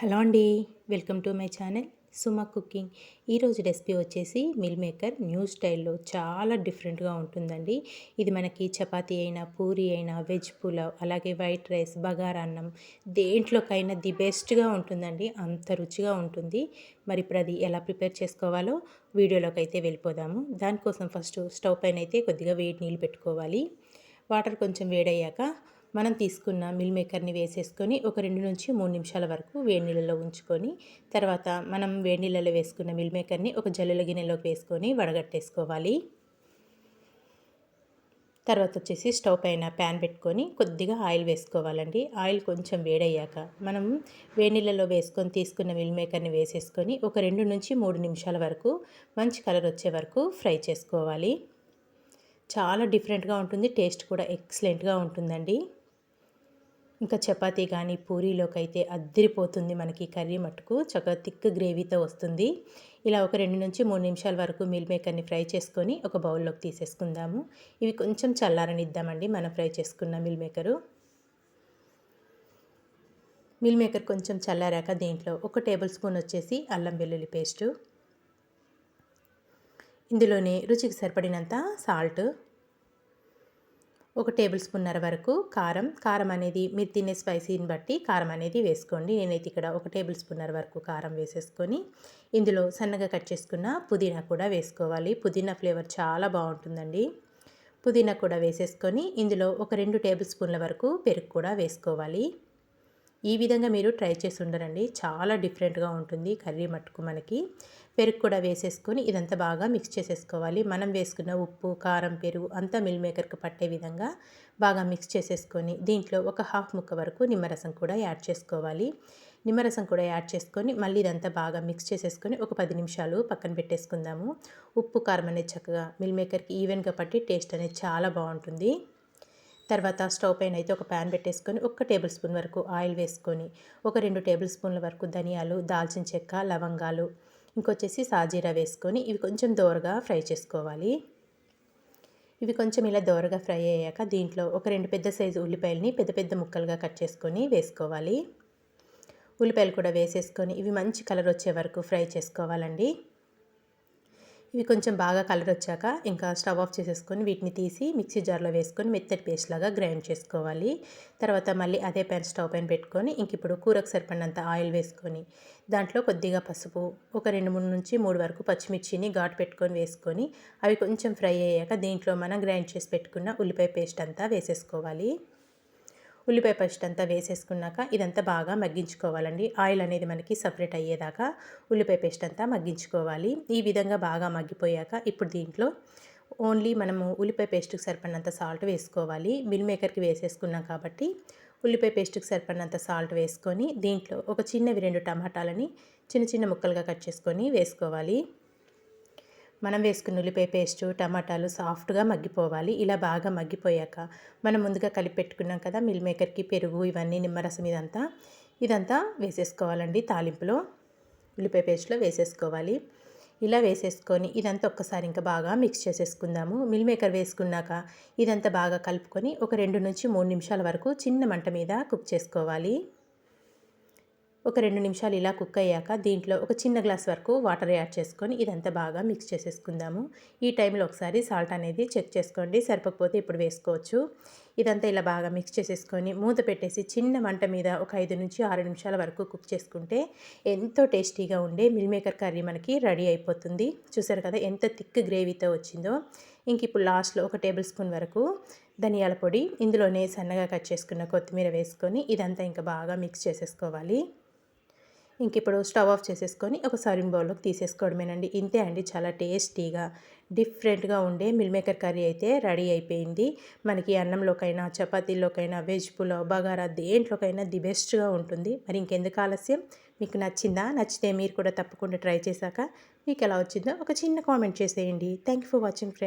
Hello అండి welcome to my channel Suma cooking. ఈరోజు recipe వచ్చేసి మిల్ మేకర్ న్యూ స్టైల్లో చాలా డిఫరెంట్గా ఉంటుందండి. ఇది మనకి చపాతీ అయినా పూరి అయినా వెజ్ పులావ్ అలాగే వైట్ రైస్ బగారా అన్నం దేంట్లోకైనా ది బెస్ట్గా ఉంటుందండి. అంత రుచిగా ఉంటుంది. మరి ఇప్పుడు అది ఎలా ప్రిపేర్ చేసుకోవాలో వీడియోలోకి అయితే వెళ్ళిపోదాము. దానికోసం ఫస్ట్ స్టవ్ పైన అయితే కొద్దిగా వేడి నీళ్ళు పెట్టుకోవాలి. వాటర్ కొంచెం వేడయ్యాక మనం తీసుకున్న మిల్ మేకర్ని వేసేసుకొని ఒక రెండు నుంచి మూడు నిమిషాల వరకు వేడి నీళ్ళలో ఉంచుకొని తర్వాత మనం వేడి నీళ్ళలో వేసుకున్న మిల్ మేకర్ని ఒక జల్లుల గిన్నెలోకి వేసుకొని వడగట్టేసుకోవాలి. తర్వాత వచ్చేసి స్టవ్ పైన ప్యాన్ పెట్టుకొని కొద్దిగా ఆయిల్ వేసుకోవాలండి. ఆయిల్ కొంచెం వేడయ్యాక మనం వేడి నీళ్ళలో వేసుకొని తీసుకున్న మిల్ మేకర్ని వేసేసుకొని ఒక రెండు నుంచి మూడు నిమిషాల వరకు మంచి కలర్ వచ్చే వరకు ఫ్రై చేసుకోవాలి. చాలా డిఫరెంట్గా ఉంటుంది టేస్ట్ కూడా ఎక్సలెంట్గా ఉంటుందండి. ఇంకా చపాతీ కానీ పూరీలోకి అయితే అద్దరిపోతుంది మనకి కర్రీ మట్టుకు. చక్కగా థిక్ గ్రేవీతో వస్తుంది. ఇలా ఒక రెండు నుంచి మూడు నిమిషాల వరకు మిల్ మేకర్ని ఫ్రై చేసుకొని ఒక బౌల్లోకి తీసేసుకుందాము. ఇవి కొంచెం చల్లారనిద్దామండి మనం ఫ్రై చేసుకున్న మిల్ మేకరు. మిల్ మేకర్ కొంచెం చల్లారాక దీంట్లో ఒక టేబుల్ స్పూన్ వచ్చేసి అల్లం వెల్లుల్లి పేస్టు. ఇందులోనే రుచికి సరిపడినంత సాల్ట్. ఒక టేబుల్ స్పూన్నర వరకు కారం. కారం అనేది మీరు తినే స్పైసీని బట్టి కారం అనేది వేసుకోండి. నేనైతే ఇక్కడ ఒక టేబుల్ స్పూన్నర వరకు కారం వేసేసుకొని ఇందులో సన్నగా కట్ చేసుకున్న పుదీనా కూడా వేసుకోవాలి. పుదీనా ఫ్లేవర్ చాలా బాగుంటుందండి. పుదీనా కూడా వేసేసుకొని ఇందులో ఒక రెండు టేబుల్ స్పూన్ల వరకు పెరుగు కూడా వేసుకోవాలి. ఈ విధంగా మీరు ట్రై చేసి ఉండరండి. చాలా డిఫరెంట్గా ఉంటుంది కర్రీ మట్టుకు మనకి. పెరుగు కూడా వేసేసుకొని ఇదంతా బాగా మిక్స్ చేసేసుకోవాలి. మనం వేసుకున్న ఉప్పు కారం పెరుగు అంతా మిల్ మేకర్కి పట్టే విధంగా బాగా మిక్స్ చేసేసుకొని దీంట్లో ఒక హాఫ్ ముక్క వరకు నిమ్మరసం కూడా యాడ్ చేసుకోవాలి. నిమ్మరసం కూడా యాడ్ చేసుకొని మళ్ళీ ఇదంతా బాగా మిక్స్ చేసేసుకొని ఒక పది నిమిషాలు పక్కన పెట్టేసుకుందాము. ఉప్పు కారం అనేది చక్కగా మిల్ మేకర్కి ఈవెన్గా పట్టి టేస్ట్ అనేది చాలా బాగుంటుంది. తర్వాత స్టవ్ పైన అయితే ఒక ప్యాన్ పెట్టేసుకొని ఒక టేబుల్ స్పూన్ వరకు ఆయిల్ వేసుకొని ఒక రెండు టేబుల్ స్పూన్ల వరకు ధనియాలు దాల్చిన చెక్క లవంగాలు ఇంకొచ్చేసి సాజీరా వేసుకొని ఇవి కొంచెం దోరగా ఫ్రై చేసుకోవాలి. ఇవి కొంచెం ఇలా దోరగా ఫ్రై అయ్యాక దీంట్లో ఒక రెండు పెద్ద సైజు ఉల్లిపాయలని పెద్ద పెద్ద ముక్కలుగా కట్ చేసుకొని వేసుకోవాలి. ఉల్లిపాయలు కూడా వేసేసుకొని ఇవి మంచి కలర్ వచ్చే వరకు ఫ్రై చేసుకోవాలండి. ఇవి కొంచెం బాగా కలర్ వచ్చాక ఇంకా స్టవ్ ఆఫ్ చేసేసుకొని వీటిని తీసి మిక్సీ జార్లో వేసుకొని మెత్తటి పేస్ట్ లాగా గ్రైండ్ చేసుకోవాలి. తర్వాత మళ్ళీ అదే ప్యాన్ స్టవ్ పైన పెట్టుకొని ఇంక ఇప్పుడు కూరకు సరిపడినంత ఆయిల్ వేసుకొని దాంట్లో కొద్దిగా పసుపు ఒక రెండు మూడు నుంచి మూడు వరకు పచ్చిమిర్చిని ఘాటు పెట్టుకొని వేసుకొని అవి కొంచెం ఫ్రై అయ్యాక దీంట్లో మనం గ్రైండ్ చేసి పెట్టుకున్న ఉల్లిపాయ పేస్ట్ అంతా వేసేసుకోవాలి. ఉల్లిపాయ పేస్ట్ అంతా వేసేసుకున్నాక ఇదంతా బాగా మగ్గించుకోవాలండి. ఆయిల్ అనేది మనకి సపరేట్ అయ్యేదాకా ఉల్లిపాయ పేస్ట్ అంతా మగ్గించుకోవాలి. ఈ విధంగా బాగా మగ్గిపోయాక ఇప్పుడు దీంట్లో ఓన్లీ మనము ఉల్లిపాయ పేస్ట్కి సరిపడినంత సాల్ట్ వేసుకోవాలి. మిల్ మేకర్కి వేసేసుకున్నాం కాబట్టి ఉల్లిపాయ పేస్ట్కి సరిపడినంత సాల్ట్ వేసుకొని దీంట్లో ఒక చిన్నవి రెండు టమాటాలని చిన్న చిన్న ముక్కలుగా కట్ చేసుకొని వేసుకోవాలి. మనం వేసుకున్న ఉల్లిపాయ పేస్టు టమాటాలు సాఫ్ట్గా మగ్గిపోవాలి. ఇలా బాగా మగ్గిపోయాక మనం ముందుగా కలిపి పెట్టుకున్నాం కదా మిల్ మేకర్కి పెరుగు ఇవన్నీ నిమ్మరసం ఇదంతా. ఇదంతా వేసేసుకోవాలండి తాలింపులో. ఉల్లిపాయ పేస్ట్లో వేసేసుకోవాలి. ఇలా వేసేసుకొని ఇదంతా ఒక్కసారి ఇంకా బాగా మిక్స్ చేసేసుకుందాము. మిల్ మేకర్ వేసుకున్నాక ఇదంతా బాగా కలుపుకొని ఒక రెండు నుంచి మూడు నిమిషాల వరకు చిన్న మంట మీద కుక్ చేసుకోవాలి. ఒక రెండు నిమిషాలు ఇలా కుక్ అయ్యాక దీంట్లో ఒక చిన్న గ్లాస్ వరకు వాటర్ యాడ్ చేసుకొని ఇదంతా బాగా మిక్స్ చేసేసుకుందాము. ఈ టైంలో ఒకసారి సాల్ట్ అనేది చెక్ చేసుకోండి. సరిపోకపోతే ఇప్పుడు వేసుకోవచ్చు. ఇదంతా ఇలా బాగా మిక్స్ చేసేసుకొని మూత పెట్టేసి చిన్న మంట మీద ఒక ఐదు నుంచి ఆరు నిమిషాల వరకు కుక్ చేసుకుంటే ఎంతో టేస్టీగా ఉండే మిల్ మేకర్ కర్రీ మనకి రెడీ అయిపోతుంది. చూసారు కదా ఎంత థిక్ గ్రేవీతో వచ్చిందో. ఇంక ఇప్పుడు లాస్ట్లో ఒక టేబుల్ స్పూన్ వరకు ధనియాల పొడి ఇందులోనే సన్నగా కట్ చేసుకున్న కొత్తిమీర వేసుకొని ఇదంతా ఇంకా బాగా మిక్స్ చేసేసుకోవాలి. ఇంక ఇప్పుడు స్టవ్ ఆఫ్ చేసేసుకొని ఒక సర్వింగ్ బౌల్లోకి తీసేసుకోవడమేనండి. ఇంతే అండి చాలా టేస్టీగా డిఫరెంట్గా ఉండే మిల్ మేకర్ కర్రీ అయితే రెడీ అయిపోయింది. మనకి అన్నంలోకైనా చపాతీలోకైనా వెజ్ పులావ్ బగారా దేంట్లోకైనా ది బెస్ట్గా ఉంటుంది. మరి ఇంకెందుకు ఆలస్యం? మీకు నచ్చిందా? నచ్చితే మీరు కూడా తప్పకుండా ట్రై చేశాక మీకు ఎలా వచ్చిందో ఒక చిన్న కామెంట్ చేసేయండి. Thank you for watching friend